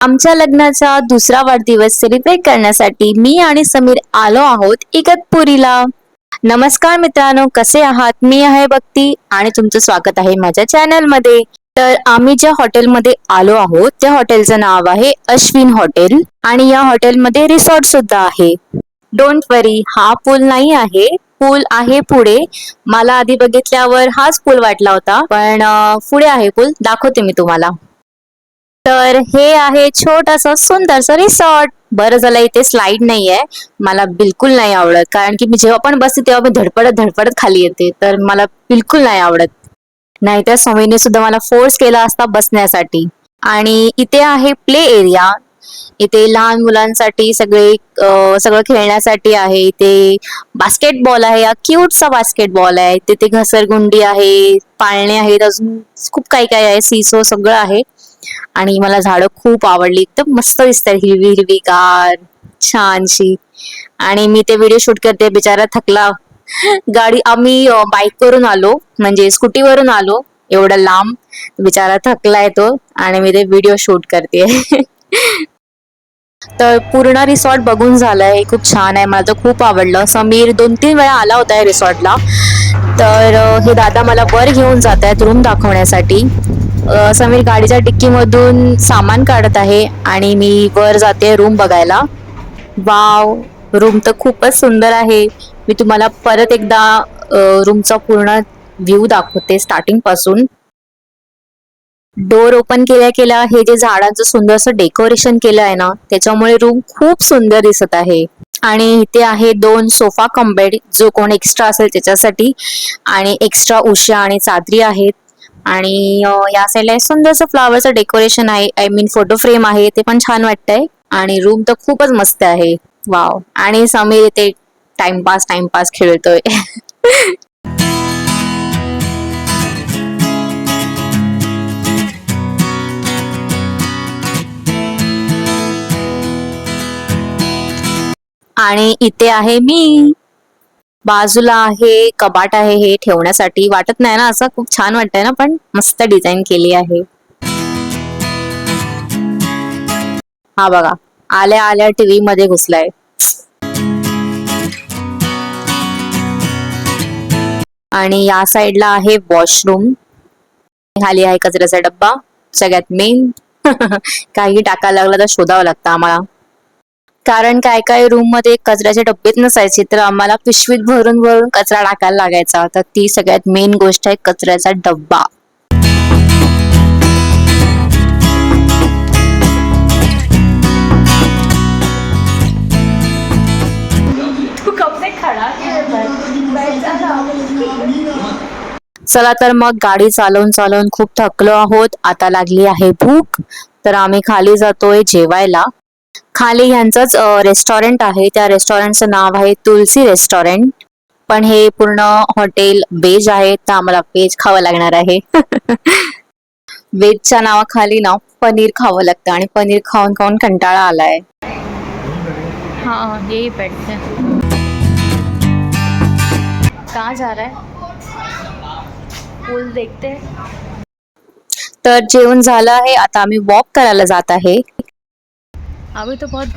आमच्या लग्नाचा दुसरा वाढदिवस सेलिब्रेट करण्यासाठी मी आणि समीर आलो आहोत इगतपुरीला. नमस्कार मित्रांनो कसे आहात? मी आहे भक्ती आणि तुमचं स्वागत आहे माझ्या चॅनलमध्ये तर आम्ही ज्या हॉटेलमध्ये आलो आहोत त्या हॉटेलचं नाव आहे अश्विन हॉटेल आणि या हॉटेलमध्ये रिसॉर्ट सुद्धा आहे. डोंट वरी हा पूल नाही आहे. पूल आहे पुढे. मला आधी बघितल्यावर हाच पूल वाटला होता पण पुढे आहे पूल. दाखवते मी तुम्हाला. तर हे आहे छोटस सुंदरस रिसॉर्ट बरं झालं इथे स्लाइड नाहीये. मला बिलकुल नाही आवडत कारण की मी जेव्हा पण बसते तेव्हा मी धडपडत धडपडत खाली येते. तर मला बिलकुल नाही आवडत. नाहीतर स्वामीने सुद्धा मला फोर्स केला असता बसण्यासाठी. आणि इथे आहे प्ले एरिया इथे लहान मुलांसाठी सगळे सगळं खेळण्यासाठी आहे. इथे बास्केटबॉल आहे हा क्यूटचा बास्केटबॉल आहे. तिथे घसरगुंडी आहे पाळणे आहेत अजून खूप काही काही आहे सीसो सगळं आहे. आणि मला झाडं खूप आवडली. एकदम मस्त दिसतात हिरवी हिरवी गार छानशी. आणि मी ते व्हिडिओ शूट करते. बिचारा थकला. गाडी आम्ही बाईक वरून आलो. म्हणजे स्कूटीवरून आलो. एवढा लांब. बिचारा थकलाय तो. आणि मी ते व्हिडिओ शूट करते. तर पूर्ण रिसॉर्ट बघून झालंय. खूप छान आहे. मला तर खूप आवडलं. समीर दोन तीन वेळा आला होता या रिसॉर्टला तर हे दादा मला वर घेऊन जात आहेत रूम दाखवण्यासाठी. समीर गाडीच्या डिक्कीमधून सामान काढत आहे आणि मी वर जाते रूम बघायला. वाव! रूम तर खूपच सुंदर आहे. मी तुम्हाला परत एकदा रूमचा पूर्ण व्ह्यू दाखवते स्टार्टिंगपासून. डोर ओपन केल्या केल्या हे जे झाडांचं सुंदरसं डेकोरेशन केलं आहे ना त्याच्यामुळे रूम खूप सुंदर दिसत आहे. आणि इथे आहे दोन सोफा कम बेड जो कोण एक्स्ट्रा असेल त्याच्यासाठी. आणि एक्स्ट्रा उशा आणि चादरी आहेत. आणि या साईडला एक सुंदरसं फ्लावरचं डेकोरेशन आहे. आय मीन फोटो फ्रेम आहे. ते पण छान वाटतंय. आणि रूम तर खूपच मस्त आहे. वाव आणि समीर इथे टाइमपास टाइमपास खेळतोय. आणि इथे आहे मी. बाजूला आहे कबाट आहे हे ठेवण्यासाठी. वाटत नाही ना असं खूप छान वाटतंय ना पण मस्त डिझाईन केली आहे. हा बघा आल्या आल्या टीव्ही मध्ये घुसलाय. आणि या साइडला आहे वॉशरूम खाली आहे कचऱ्याचा डब्बा सगळ्यात मेन काही टाकायला लागलं तर शोधावं लागतं आम्हाला. कारण काय काय रूममध्ये कचऱ्याचे डब्बेच नसायचे तर आम्हाला पिशवीत भरून भरून कचरा टाकायला लागायचा. तर ती सगळ्यात मेन गोष्ट आहे कचऱ्याचा डब्बा. चला तर मग गाडी चालवून चालवून खूप थकलो आहोत. आता लागली आहे भूक. तर आम्ही खाली जातोय जेवायला. खाली ह्यांचंच रेस्टॉरंट आहे. त्या रेस्टॉरंटचं नाव आहे तुलसी रेस्टॉरंट पण हे पूर्ण हॉटेल वेज आहे तर आम्हाला व्हेज खावं लागणार आहे. वेजच्या नावाखाली ना पनीर खावं लागतं आणि पनीर खाऊन खाऊन कंटाळा आलाय. हाँ यही बैठते हैं कहाँ जा रहा है? पूल देखते हैं. तर जेवण झालं आहे. आता आम्ही वॉक करायला जात आहे. अभी तो बहुत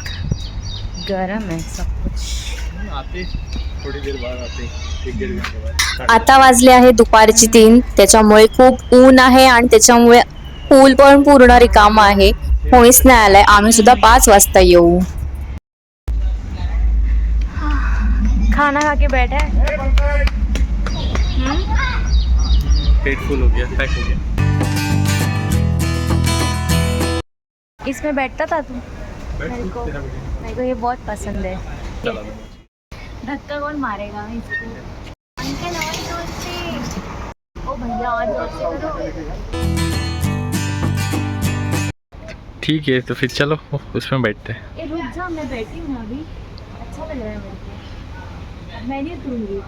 गरम है सब कुछ। आते थोड़ी देर बाद आते आता वाजले आहे दुपारची तीन त्याच्यामुळे खूप ऊन आहे आणि त्याच्यामुळे पूल पण पूर्ण रिकाम आहे. कोणीच नाही आलाय आम्ही सुद्धा पाच वाजता येऊ. खाना खा के बैठे पेट फुल हो गया पैक हो गया। इसमें बैठता था तू? मेरे को-। मेरे ये बहुत पसंद है। धक्का कौन मारेगा? इसको अंकल और जोर से ओ भैया और जोर से करो। ठीक है तो फिर चलो उसमें बैठते हैं। ए रुक जा मैं बैठी हूँ अभी। अच्छा लग रहा है मेरे को। मैं नहीं उतरूंगी।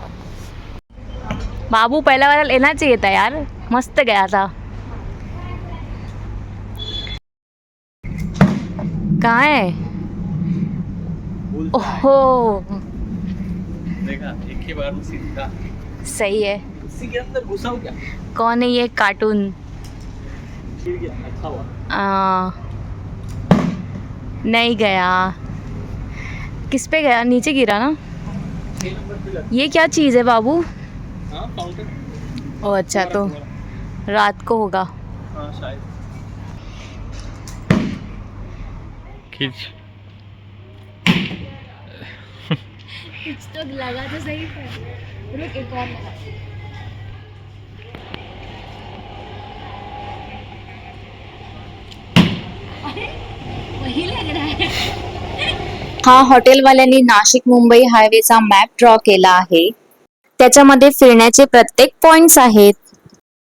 बाबू पहला वाला लेना चाहिए था यार। मस्त गया था। कहाँ है? ओहो। देखा एक ही बार में सीधा सही है। उसी के अंदर घुसा हो क्या? कौन है ये कार्टून? गिर गया अच्छा हुआ। आ, नहीं गया। किस पे गया? नीचे गिरा ना? ये क्या चीज़ है बाबू? ओ अच्छा तो रात को होगा। खींच कुछ तो लगा तो सही रुक एक और लगा वही लग रहा है। हा हॉटेलवाल्यांनी नाशिक मुंबई हायवेचा मॅप ड्रॉ केला आहे. त्याच्यामध्ये फिरण्याचे प्रत्येक पॉइंट्स आहेत.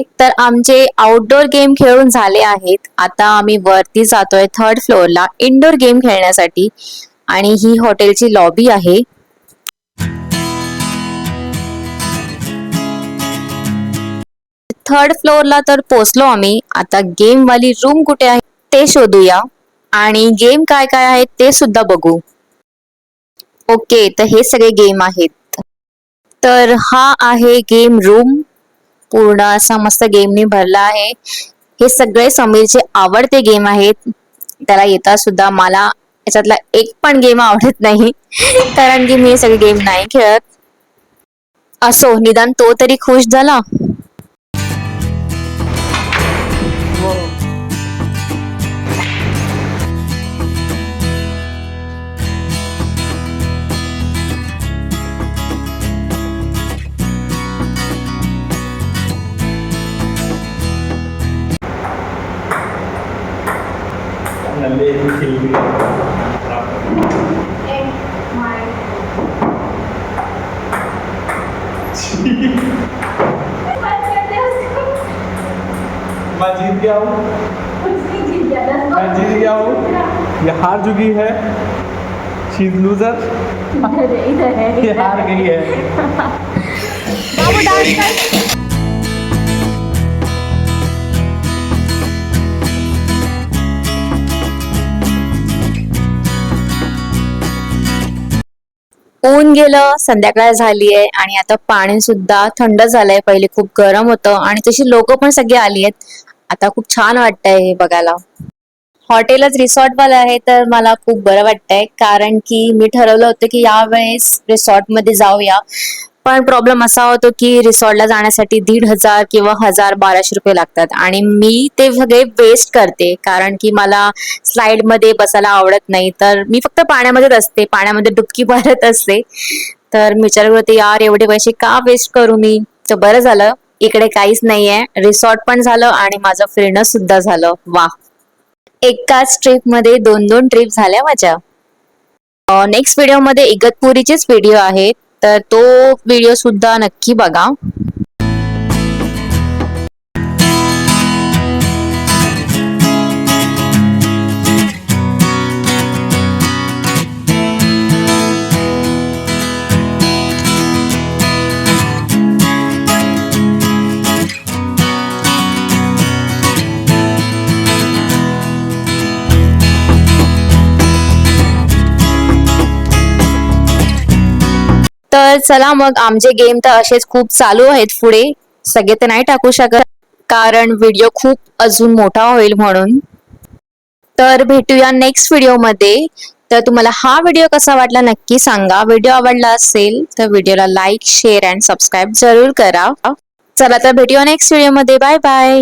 तर आमचे आउटडोर गेम खेळून झाले आहेत. आता आम्ही वरती जातोय थर्ड फ्लोअरला इनडोर गेम खेळण्यासाठी. आणि ही हॉटेलची लॉबी आहे. थर्ड फ्लोअरला तर पोचलो आम्ही. आता गेम वाली रूम कुठे आहे ते शोधूया. आणि गेम काय काय आहेत ते सुद्धा बघू. ओके तर हे सगळे गेम आहेत. तर हा आहे गेम रूम पूर्ण असा मस्त गेमनी भरला आहे. हे सगळे समीरचे आवडते गेम आहेत. त्याला येता सुद्धा मला याच्यातला एक पण गेम आवडत नाही. कारण की मी सगळे गेम नाही खेळत. असो निदान तो तरी खुश झाला. मैं जीत गया हूँ। मैं जीत गया हूँ। ये हार चुकी है। शी लूजर ये हार गई है ऊन गेलं संध्याकाळ झाली आहे आणि आता पाणी सुद्धा थंड झालंय. पहिले खूप गरम होतं आणि तशी लोक पण सगळी आली आहेत. आता खूप छान वाटतंय हे बघायला. हॉटेलच रिसॉर्ट वाला आहे तर मला खूप बरं वाटतंय. कारण की मी ठरवलं होतं की यावेळेस रिसॉर्टमध्ये जाऊया. पण प्रॉब्लेम असा होतो की रिसॉर्टला जाण्यासाठी दीड हजार किंवा हजार बाराशे रुपये लागतात. आणि मी ते सगळे वेस्ट करते. कारण की मला स्लाइडमध्ये बसायला आवडत नाही. तर मी फक्त पाण्यामध्येच असते. पाण्यामध्ये डुबकी मारत असते. तर मी विचार करते यार एवढे पैसे का वेस्ट करू मी? तर बरं झालं. इकडे काहीच नाहीये. रिसॉर्ट पण झालं आणि माझं फिरणं सुद्धा झालं. वा. एकाच ट्रिपमध्ये दोन दोन ट्रिप झाल्या माझ्या. नेक्स्ट व्हिडिओमध्ये इगतपुरीचेच व्हिडिओ आहेत. तर तो व्हिडिओ सुद्धा नक्की बघा. तर चला मग आमचे गेम तर असेच खूप चालू आहेत पुढे. सगळे तर नाही टाकू शकत कारण व्हिडिओ खूप अजून मोठा होईल म्हणून. तर भेटूया नेक्स्ट व्हिडिओमध्ये तर तुम्हाला हा व्हिडिओ कसा वाटला नक्की सांगा. व्हिडिओ आवडला असेल तर व्हिडिओला लाईक शेअर अँड सबस्क्राईब जरूर करा. चला तर भेटूया नेक्स्ट व्हिडिओमध्ये बाय बाय